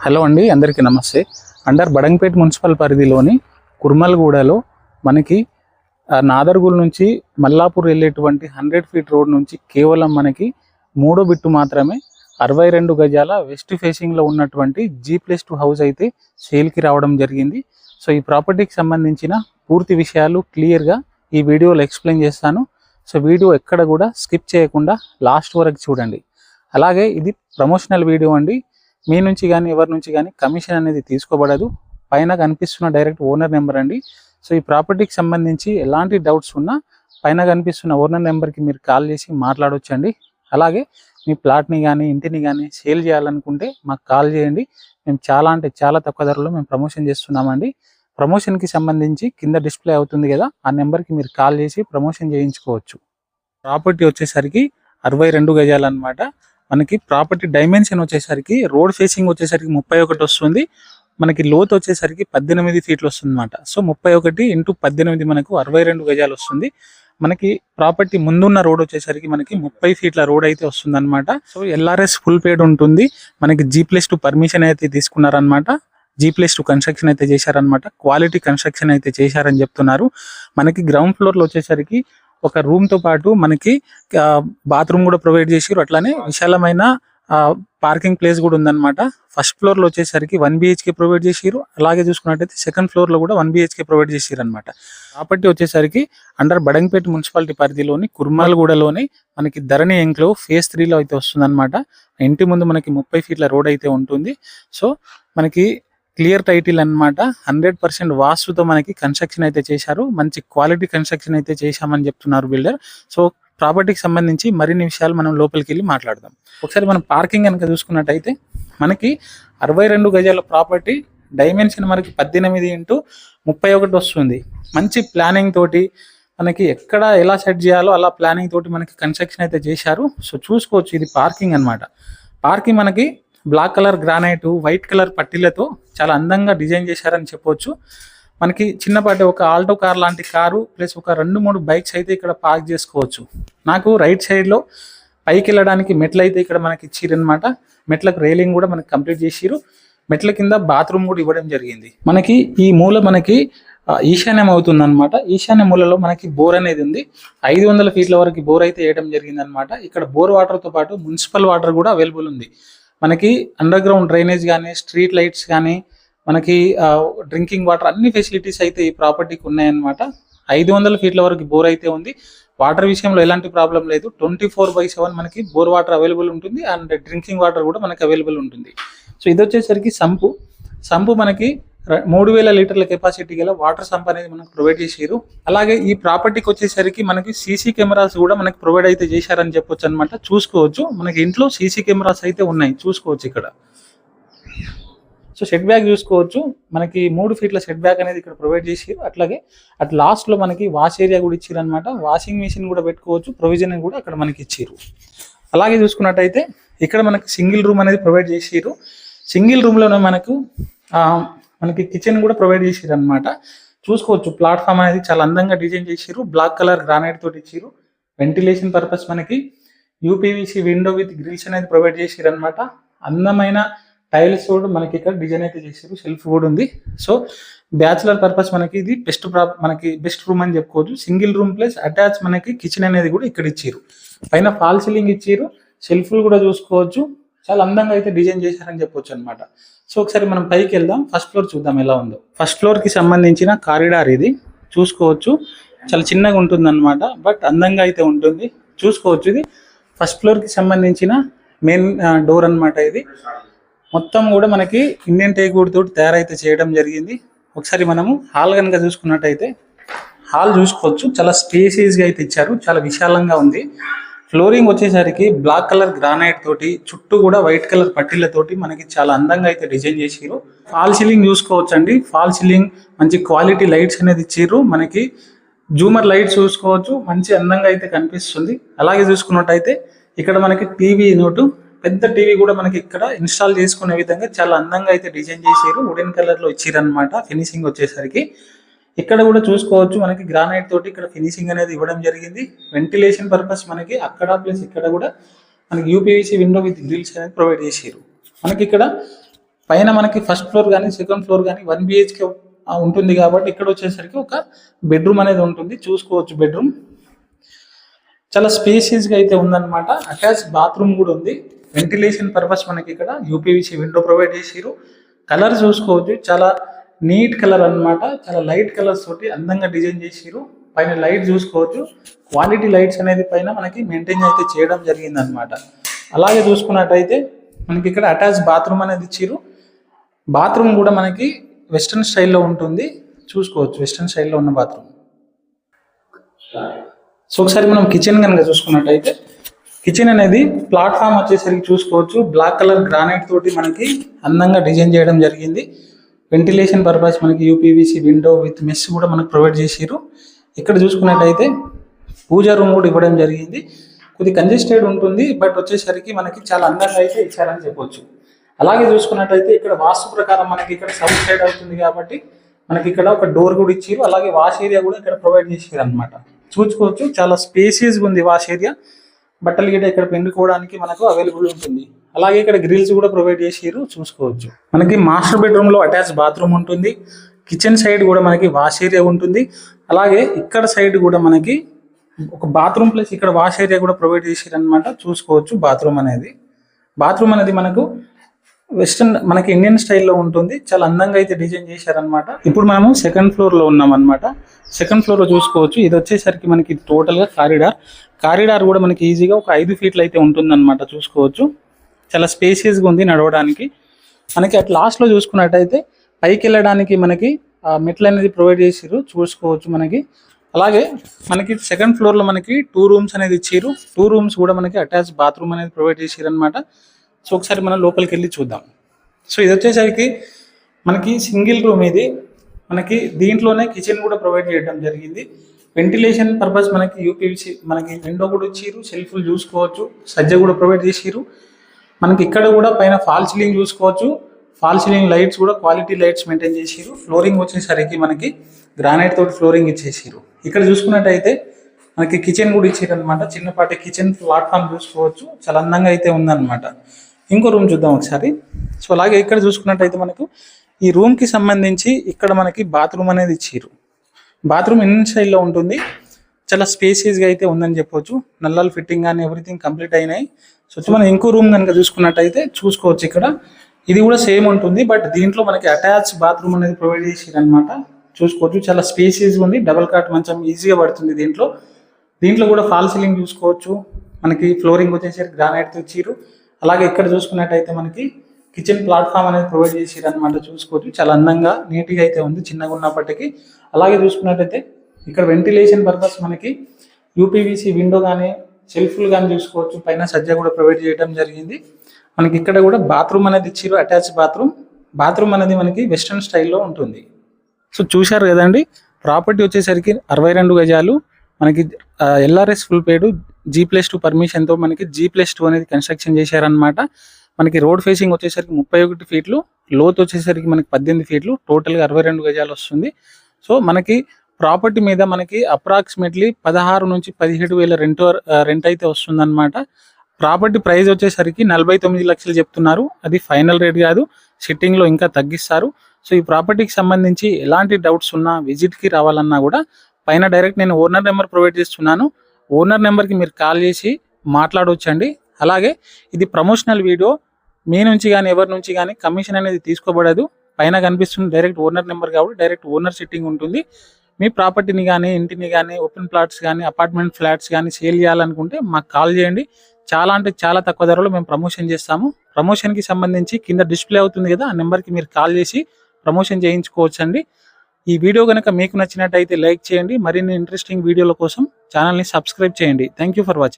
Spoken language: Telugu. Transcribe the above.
హలో అండి అందరికీ నమస్తే. అండర్ బడంగపేట మున్సిపల్ పరిధిలోని కుర్మల్గూడలో మనకి ఆ, నాదర్గుల్ నుంచి మల్లాపూర్ వెళ్ళేటువంటి హండ్రెడ్ ఫీట్ రోడ్ నుంచి కేవలం మనకి మూడో బిట్టు మాత్రమే అరవై రెండు గజాల వెస్ట్ ఫేసింగ్లో ఉన్నటువంటి జీ ప్లస్ టూ హౌస్ అయితే సేల్కి రావడం జరిగింది. సో ఈ ప్రాపర్టీకి సంబంధించిన పూర్తి విషయాలు క్లియర్గా ఈ వీడియోలో ఎక్స్ప్లెయిన్ చేస్తాను. సో వీడియో ఎక్కడ కూడా స్కిప్ చేయకుండా లాస్ట్ వరకు చూడండి. అలాగే ఇది ప్రమోషనల్ వీడియో అండి. మీ నుంచి కానీ ఎవరి నుంచి కానీ కమిషన్ అనేది తీసుకోబడదు. పైన కనిపిస్తున్న డైరెక్ట్ ఓనర్ నెంబర్ అండి. సో ఈ ప్రాపర్టీకి సంబంధించి ఎలాంటి డౌట్స్ ఉన్నా పైన కనిపిస్తున్న ఓనర్ నెంబర్కి మీరు కాల్ చేసి మాట్లాడొచ్చండి. అలాగే మీ ప్లాట్ని కానీ ఇంటిని కానీ సేల్ చేయాలనుకుంటే మాకు కాల్ చేయండి. మేము చాలా అంటే చాలా తక్కువ ధరలో మేము ప్రమోషన్ చేస్తున్నామండి. ప్రమోషన్కి సంబంధించి కింద డిస్ప్లే అవుతుంది కదా ఆ నెంబర్కి మీరు కాల్ చేసి ప్రమోషన్ చేయించుకోవచ్చు. ప్రాపర్టీ వచ్చేసరికి అరవై రెండు గజాలు అనమాట మనకి ప్రాపర్టీ డైమెన్షన్ వచ్చేసరికి రోడ్ ఫేసింగ్ వచ్చేసరికి ముప్పై ఒకటి వస్తుంది. మనకి లోతు వచ్చేసరికి పద్దెనిమిది ఫీట్లు వస్తుంది అనమాట సో ముప్పై ఒకటి ఇంటూ పద్దెనిమిది మనకు అరవై రెండు గజాలు వస్తుంది. మనకి ప్రాపర్టీ ముందున్న రోడ్ వచ్చేసరికి మనకి ముప్పై ఫీట్ల రోడ్ అయితే వస్తుంది సో ఎల్ఆర్ఎస్ ఫుల్ పేడ్ ఉంటుంది. మనకి జీ ప్లస్ టూ పర్మిషన్ అయితే తీసుకున్నారనమాట జీ ప్లస్ టూ కన్స్ట్రక్షన్ అయితే చేశారనమాట క్వాలిటీ కన్స్ట్రక్షన్ అయితే చేశారని చెప్తున్నారు. మనకి గ్రౌండ్ ఫ్లోర్లో వచ్చేసరికి ఒక రూమ్తో పాటు మనకి బాత్రూమ్ కూడా ప్రొవైడ్ చేసారు అట్లానే విశాలమైన పార్కింగ్ ప్లేస్ కూడా ఉందన్నమాట. ఫస్ట్ ఫ్లోర్లో వచ్చేసరికి వన్ బిహెచ్కే ప్రొవైడ్ చేసారు అలాగే చూసుకున్నట్టయితే సెకండ్ ఫ్లోర్లో కూడా వన్ బిహెచ్కే ప్రొవైడ్ చేసారు అనమాట ప్రాపర్టీ వచ్చేసరికి అండర్ బడంగపేట మున్సిపాలిటీ పరిధిలోని కుర్మాలగూడలోని మనకి ధరణి ఎంక్లో ఫేజ్ త్రీలో అయితే వస్తుందన్నమాట. ఇంటి ముందు మనకి ముప్పై ఫీట్ల రోడ్ అయితే ఉంటుంది. సో మనకి క్లియర్ టైటిల్ అనమాట హండ్రెడ్ పర్సెంట్ వాస్తుతో మనకి కన్స్ట్రక్షన్ అయితే చేశారు. మంచి క్వాలిటీ కన్స్ట్రక్షన్ అయితే చేశామని చెప్తున్నారు బిల్డర్. సో ప్రాపర్టీకి సంబంధించి మరిన్ని విషయాలు మనం లోపలికి వెళ్ళి మాట్లాడదాం. ఒకసారి మనం పార్కింగ్ కనుక చూసుకున్నట్టయితే మనకి అరవై రెండు గజాల ప్రాపర్టీ డైమెన్షన్ మనకి పద్దెనిమిది ఇంటూ ముప్పై ఒకటి వస్తుంది. మంచి ప్లానింగ్ తోటి మనకి ఎక్కడ ఎలా సెట్ చేయాలో అలా ప్లానింగ్ తోటి మనకి కన్స్ట్రక్షన్ అయితే చేశారు. సో చూసుకోవచ్చు ఇది పార్కింగ్ అన్నమాట. పార్కింగ్ మనకి black colour granite white colour పట్టీలతో చాలా అందంగా డిజైన్ చేశారని చెప్పొచ్చు. మనకి చిన్నపాటి ఒక ఆల్టో కార్ లాంటి కారు ప్లస్ ఒక రెండు మూడు బైక్స్ అయితే ఇక్కడ పార్క్ చేసుకోవచ్చు. నాకు రైట్ సైడ్లో పైకి వెళ్ళడానికి మెట్లు అయితే ఇక్కడ మనకి ఇచ్చిరనమాట మెట్లకు రైలింగ్ కూడా మనకి కంప్లీట్ చేసిరు. మెట్ల కింద బాత్రూమ్ కూడా ఇవ్వడం జరిగింది. మనకి ఈ మూల మనకి ఈశాన్యం అవుతుంది అనమాట ఈశాన్య మూలలో మనకి బోర్ అనేది ఉంది. ఐదు వందల ఫీట్ల వరకు బోర్ అయితే వేయడం జరిగింది అనమాట ఇక్కడ బోర్ వాటర్తో పాటు మున్సిపల్ వాటర్ కూడా అవైలబుల్ ఉంది. మనకి అండర్ గ్రౌండ్ డ్రైనేజ్ కానీ స్ట్రీట్ లైట్స్ కానీ మనకి డ్రింకింగ్ వాటర్ అన్ని ఫెసిలిటీస్ అయితే ఈ ప్రాపర్టీకి ఉన్నాయన్నమాట. ఐదు వందల ఫీట్ల వరకు బోర్ అయితే ఉంది. వాటర్ విషయంలో ఎలాంటి ప్రాబ్లం లేదు. ట్వంటీ ఫోర్ బై సెవెన్ మనకి బోర్ వాటర్ అవైలబుల్ ఉంటుంది. అండ్ డ్రింకింగ్ వాటర్ కూడా మనకి అవైలబుల్ ఉంటుంది. సో ఇది వచ్చేసరికి సంపు. సంపు మనకి మూడు వేల లీటర్ల కెపాసిటీ గల వాటర్ సంప్ అనేది మనకు ప్రొవైడ్ చేసారు అలాగే ఈ ప్రాపర్టీకి వచ్చేసరికి మనకి సీసీ కెమెరాస్ కూడా మనకి ప్రొవైడ్ అయితే చేశారని చెప్పొచ్చు అనమాట చూసుకోవచ్చు. మనకి ఇంట్లో సీసీ కెమెరాస్ అయితే ఉన్నాయి. చూసుకోవచ్చు ఇక్కడ. సో సెట్ బ్యాక్ చూసుకోవచ్చు. మనకి మూడు ఫీట్ల సెట్ బ్యాక్ అనేది ఇక్కడ ప్రొవైడ్ చేసారు అట్లాగే అట్ లాస్ట్లో మనకి వాష్ ఏరియా కూడా ఇచ్చారు అనమాట వాషింగ్ మిషన్ కూడా పెట్టుకోవచ్చు. ప్రొవిజన్ కూడా అక్కడ మనకి ఇచ్చారు అలాగే చూసుకున్నట్టయితే ఇక్కడ మనకి సింగిల్ రూమ్ అనేది ప్రొవైడ్ చేసారు సింగిల్ రూమ్లోనే మనకు మనకి కిచెన్ కూడా ప్రొవైడ్ చేసారు అనమాట చూసుకోవచ్చు ప్లాట్ఫామ్ అనేది చాలా అందంగా డిజైన్ చేసారు బ్లాక్ కలర్ గ్రానైట్ తోటి ఇచ్చారు వెంటిలేషన్ పర్పస్ మనకి యూపీవీసీ విండో విత్ గ్రిల్స్ అనేది ప్రొవైడ్ చేసారు అనమాట అందమైన టైల్స్ కూడా మనకి ఇక్కడ డిజైన్ అయితే చేసారు షెల్ఫ్ కూడా ఉంది. సో బ్యాచులర్ పర్పస్ మనకి ఇది. బెస్ట్ మనకి బెస్ట్ రూమ్ అని చెప్పుకోవచ్చు. సింగిల్ రూమ్ ప్లస్ అటాచ్ మనకి కిచెన్ అనేది కూడా ఇక్కడ ఇచ్చారు పైన ఫాల్ సీలింగ్ ఇచ్చారు షెల్ఫ్లు కూడా చూసుకోవచ్చు. చాలా అందంగా అయితే డిజైన్ చేశారని చెప్పొచ్చు అనమాట సో ఒకసారి మనం పైకి వెళ్దాం. ఫస్ట్ ఫ్లోర్ చూద్దాం ఎలా ఉందో. ఫస్ట్ ఫ్లోర్కి సంబంధించిన కారిడార్ ఇది. చూసుకోవచ్చు. చాలా చిన్నగా ఉంటుంది అనమాట బట్ అందంగా అయితే ఉంటుంది. చూసుకోవచ్చు ఇది. ఫస్ట్ ఫ్లోర్కి సంబంధించిన మెయిన్ డోర్ అన్నమాట ఇది. మొత్తం కూడా మనకి ఇండియన్ టేక్వుడ్ తోటి తయారైతే చేయడం జరిగింది. ఒకసారి మనము హాల్ కనుక చూసుకున్నట్టయితే హాల్ చూసుకోవచ్చు. చాలా స్పేసీస్గా అయితే ఇచ్చారు. చాలా విశాలంగా ఉంది. ఫ్లోరింగ్ వచ్చేసరికి బ్లాక్ కలర్ గ్రానైట్ తోటి చుట్టూ కూడా వైట్ కలర్ పట్టీలతోటి మనకి చాలా అందంగా అయితే డిజైన్ చేసిరు ఫాల్ సీలింగ్ చూసుకోవచ్చు అండి ఫాల్ సీలింగ్ మంచి క్వాలిటీ లైట్స్ అనేది ఇచ్చిర్రు. మనకి జూమర్ లైట్స్ చూసుకోవచ్చు. మంచి అందంగా అయితే కనిపిస్తుంది. అలాగే చూసుకున్నట్టయితే ఇక్కడ మనకి టీవీ నోటు పెద్ద టీవీ కూడా మనకి ఇక్కడ ఇన్స్టాల్ చేసుకునే విధంగా చాలా అందంగా అయితే డిజైన్ చేసారు వుడెన్ కలర్లో ఇచ్చిరన్నమాట ఫినిషింగ్ వచ్చేసరికి. ఇక్కడ కూడా చూసుకోవచ్చు మనకి గ్రానైట్ తోటి ఇక్కడ ఫినిషింగ్ అనేది ఇవ్వడం జరిగింది. వెంటిలేషన్ పర్పస్ మనకి అక్కడ ప్లస్ ఇక్కడ కూడా మనకి యూపీవీసీ విండో విత్ గ్రిల్స్ అనేది ప్రొవైడ్ చేసారు మనకి ఇక్కడ పైన మనకి ఫస్ట్ ఫ్లోర్ కానీ సెకండ్ ఫ్లోర్ కానీ వన్ బిహెచ్కే ఉంటుంది కాబట్టి ఇక్కడ వచ్చేసరికి ఒక బెడ్రూమ్ అనేది ఉంటుంది. చూసుకోవచ్చు బెడ్రూమ్ చాలా స్పేసియస్గా అయితే ఉందన్నమాట. అటాచ్ బాత్రూమ్ కూడా ఉంది. వెంటిలేషన్ పర్పస్ మనకి ఇక్కడ యూపీవీసీ విండో ప్రొవైడ్ చేసారు కలర్ చూసుకోవచ్చు. చాలా నీట్ కలర్ అన్నమాట. చాలా లైట్ కలర్స్ తోటి అందంగా డిజైన్ చేసిరు పైన లైట్ చూసుకోవచ్చు. క్వాలిటీ లైట్స్ అనేది పైన మనకి మెయింటైన్ అయితే చేయడం జరిగింది అనమాట అలాగే చూసుకున్నట్టయితే మనకి ఇక్కడ అటాచ్ బాత్రూమ్ అనేది ఇచ్చిరు బాత్రూమ్ కూడా మనకి వెస్ట్రన్ స్టైల్లో ఉంటుంది. చూసుకోవచ్చు వెస్ట్రన్ స్టైల్లో ఉన్న బాత్రూమ్. సో ఒకసారి మనం కిచెన్ కనుక చూసుకున్నట్టయితే కిచెన్ అనేది ప్లాట్ఫామ్ వచ్చేసరికి చూసుకోవచ్చు. బ్లాక్ కలర్ గ్రానైట్ తోటి మనకి అందంగా డిజైన్ చేయడం జరిగింది. వెంటిలేషన్ పర్పస్ మనకి యూపీవీసీ విండో విత్ మెస్ కూడా మనకు ప్రొవైడ్ చేసిరు ఇక్కడ చూసుకున్నట్టయితే పూజా రూమ్ కూడా ఇవ్వడం జరిగింది. కొద్ది కంజెస్టెడ్ ఉంటుంది బట్ వచ్చేసరికి మనకి చాలా అందంగా అయితే ఇచ్చారని చెప్పొచ్చు. అలాగే చూసుకున్నట్టయితే ఇక్కడ వాస్తు ప్రకారం మనకి ఇక్కడ సౌత్ సైడ్ అవుతుంది కాబట్టి మనకి ఇక్కడ ఒక డోర్ కూడా ఇచ్చారు అలాగే వాష్ ఏరియా కూడా ఇక్కడ ప్రొవైడ్ చేసారు అనమాట చూసుకోవచ్చు చాలా స్పేసియస్గా ఉంది వాష్ ఏరియా బట్టలు గిట్ట ఇక్కడ పెండుకోవడానికి మనకు అవైలబుల్ ఉంటుంది. అలాగే ఇక్కడ గ్రిల్స్ కూడా ప్రొవైడ్ చేసారు చూసుకోవచ్చు. మనకి మాస్టర్ బెడ్రూమ్లో అటాచ్ బాత్రూమ్ ఉంటుంది. కిచెన్ సైడ్ కూడా మనకి వాష్ ఏరియా ఉంటుంది. అలాగే ఇక్కడ సైడ్ కూడా మనకి ఒక బాత్రూమ్ ప్లస్ ఇక్కడ వాష్ ఏరియా కూడా ప్రొవైడ్ చేసారు అనమాట చూసుకోవచ్చు బాత్రూమ్ అనేది. బాత్రూమ్ అనేది మనకు వెస్టర్న్ మనకి ఇండియన్ స్టైల్లో ఉంటుంది. చాలా అందంగా అయితే డిజైన్ చేశారనమాట ఇప్పుడు మనము సెకండ్ ఫ్లోర్లో ఉన్నాం అనమాట సెకండ్ ఫ్లోర్లో చూసుకోవచ్చు. ఇది వచ్చేసరికి మనకి టోటల్గా కారిడార్. కారిడార్ కూడా మనకి ఈజీగా ఒక ఐదు ఫీట్లు అయితే ఉంటుందన్నమాట. చూసుకోవచ్చు. చాలా స్పేసియస్గా ఉంది నడవడానికి. మనకి అట్ లాస్ట్లో చూసుకున్నట్టయితే పైకి వెళ్ళడానికి మనకి మెట్లు అనేది ప్రొవైడ్ చేసిర్రు. చూసుకోవచ్చు మనకి. అలాగే మనకి సెకండ్ ఫ్లోర్లో మనకి టూ రూమ్స్ అనేది ఇచ్చారు టూ రూమ్స్ కూడా మనకి అటాచ్ బాత్రూమ్ అనేది ప్రొవైడ్ చేసారు అనమాట సో ఒకసారి మనం లోపలికి వెళ్ళి చూద్దాం. సో ఇది వచ్చేసరికి మనకి సింగిల్ రూమ్ ఇది. మనకి దీంట్లోనే కిచెన్ కూడా ప్రొవైడ్ చేయడం జరిగింది. వెంటిలేషన్ పర్పస్ మనకి యూపీవీసీ మనకి విండో కూడా ఇచ్చిర్రు. సెల్ఫ్లు చూసుకోవచ్చు. సజ్జ కూడా ప్రొవైడ్ చేసిర్రు. మనకి ఇక్కడ కూడా పైన ఫాల్ సీలింగ్ చూసుకోవచ్చు. ఫాల్ సీలింగ్ లైట్స్ కూడా క్వాలిటీ లైట్స్ మెయింటైన్ చేసిరు ఫ్లోరింగ్ వచ్చేసరికి మనకి గ్రానైట్ తోటి ఫ్లోరింగ్ ఇచ్చేసిర్రు. ఇక్కడ చూసుకున్నట్టయితే మనకి కిచెన్ కూడా ఇచ్చారు అనమాట చిన్నపాటి కిచెన్ ప్లాట్ఫామ్ చూసుకోవచ్చు. చాలా అందంగా అయితే ఉందన్నమాట. ఇంకో రూమ్ చూద్దాం ఒకసారి. సో అలాగే ఇక్కడ చూసుకున్నట్టయితే మనకు ఈ రూమ్కి సంబంధించి ఇక్కడ మనకి బాత్రూమ్ అనేది ఇచ్చారు బాత్రూమ్ ఇన్ సైడ్లో ఉంటుంది. చాలా స్పేసియస్గా అయితే ఉందని చెప్పొచ్చు. నల్లాలు ఫిట్టింగ్ కానీ ఎవ్రీథింగ్ కంప్లీట్ అయినాయి. సో మనం ఇంకో రూమ్ కనుక చూసుకున్నట్టయితే చూసుకోవచ్చు ఇక్కడ. ఇది కూడా సేమ్ ఉంటుంది బట్ దీంట్లో మనకి అటాచ్ బాత్రూమ్ అనేది ప్రొవైడ్ చేసారు అనమాట చూసుకోవచ్చు చాలా స్పేసీస్ ఉంది డబల్ కాట్ మంచం ఈజీగా పడుతుంది దీంట్లో. దీంట్లో కూడా ఫాల్ సీలింగ్ చూసుకోవచ్చు. మనకి ఫ్లోరింగ్ వచ్చేసరికి గ్రానైట్ ఇచ్చిర్రు. అలాగే ఇక్కడ చూసుకున్నట్టయితే మనకి కిచెన్ ప్లాట్ఫామ్ అనేది ప్రొవైడ్ చేసిరు అనమాట చూసుకోవచ్చు. చాలా అందంగా నీట్గా అయితే ఉంది చిన్నగా ఉన్నప్పటికీ. అలాగే చూసుకున్నట్టయితే ఇక్కడ వెంటిలేషన్ పర్పస్ మనకి యూపీవీసీ విండో కానీ సెల్ఫ్లు కానీ చూసుకోవచ్చు. పైన సజ్జ కూడా ప్రొవైడ్ చేయడం జరిగింది. మనకి ఇక్కడ కూడా బాత్రూమ్ అనేది ఇచ్చిరు అటాచ్ బాత్రూమ్. బాత్రూమ్ అనేది మనకి వెస్ట్రన్ స్టైల్లో ఉంటుంది. సో చూశారు కదండి ప్రాపర్టీ వచ్చేసరికి అరవై రెండు గజాలు. మనకి LRS full paid G plus two పర్మిషన్తో మనకి జీ ప్లస్ టూ అనేది కన్స్ట్రక్షన్ చేశారనమాట మనకి రోడ్ ఫేసింగ్ వచ్చేసరికి ముప్పై ఒకటి ఫీట్లు లోతు వచ్చేసరికి మనకి పద్దెనిమిది ఫీట్లు టోటల్గా అరవై రెండు గజాలు వస్తుంది. సో మనకి ప్రాపర్టీ మీద మనకి అప్రాక్సిమేట్లీ పదహారు నుంచి పదిహేడు వేల రెంట్ రెంట్ అయితే వస్తుందన్నమాట. ప్రాపర్టీ ప్రైస్ వచ్చేసరికి నలభై తొమ్మిది లక్షలు చెప్తున్నారు. అది ఫైనల్ రేట్ కాదు సిట్టింగ్లో ఇంకా తగ్గిస్తారు. సో ఈ ప్రాపర్టీకి సంబంధించి ఎలాంటి డౌట్స్ ఉన్నా విజిట్కి రావాలన్నా కూడా పైన డైరెక్ట్ నేను ఓనర్ నెంబర్ ప్రొవైడ్ చేస్తున్నాను. ఓనర్ నెంబర్కి మీరు కాల్ చేసి మాట్లాడవచ్చండి అలాగే ఇది ప్రమోషనల్ వీడియో. మీ నుంచి కానీ ఎవరి నుంచి కానీ కమిషన్ అనేది తీసుకోబడదు. పైన కనిపిస్తుంది డైరెక్ట్ ఓనర్ నెంబర్ కాబట్టి డైరెక్ట్ ఓనర్ సిట్టింగ్ ఉంటుంది. మీ ప్రాపర్టీని కానీ ఇంటిని కానీ ఓపెన్ ప్లాట్స్ కానీ అపార్ట్మెంట్ ఫ్లాట్స్ కానీ సేల్ చేయాలనుకుంటే మాకు కాల్ చేయండి. చాలా అంటే చాలా తక్కువ ధరలో మేము ప్రమోషన్ చేస్తాము. ప్రమోషన్కి సంబంధించి కింద డిస్ప్లే అవుతుంది కదా ఆ నెంబర్కి మీరు కాల్ చేసి ప్రమోషన్ చేయించుకోవచ్చండి. ఈ వీడియో కనుక మీకు నచ్చినట్టయితే లైక్ చేయండి. మరిన్ని ఇంట్రెస్టింగ్ వీడియోల కోసం ఛానల్ని సబ్స్క్రైబ్ చేయండి. Thank for watching